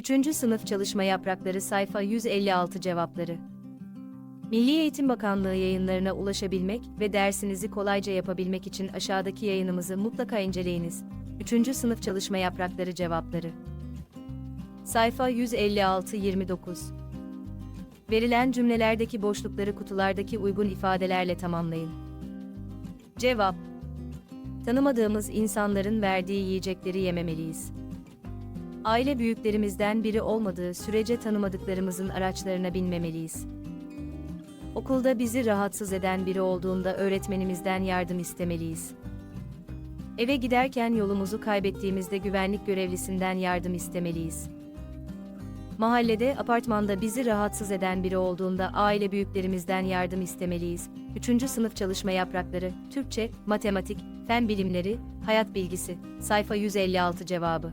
3. Sınıf Çalışma Yaprakları Sayfa 156 Cevapları Milli Eğitim Bakanlığı yayınlarına ulaşabilmek ve dersinizi kolayca yapabilmek için aşağıdaki yayınımızı mutlaka inceleyiniz. 3. Sınıf Çalışma Yaprakları Cevapları Sayfa 156-29 Verilen cümlelerdeki boşlukları kutulardaki uygun ifadelerle tamamlayın. Cevap Tanımadığımız insanların verdiği yiyecekleri yememeliyiz. Aile büyüklerimizden biri olmadığı sürece tanımadıklarımızın araçlarına binmemeliyiz. Okulda bizi rahatsız eden biri olduğunda öğretmenimizden yardım istemeliyiz. Eve giderken yolumuzu kaybettiğimizde güvenlik görevlisinden yardım istemeliyiz. Mahallede, apartmanda bizi rahatsız eden biri olduğunda aile büyüklerimizden yardım istemeliyiz. 3. sınıf çalışma yaprakları, Türkçe, matematik, fen bilimleri, hayat bilgisi, sayfa 156 cevabı.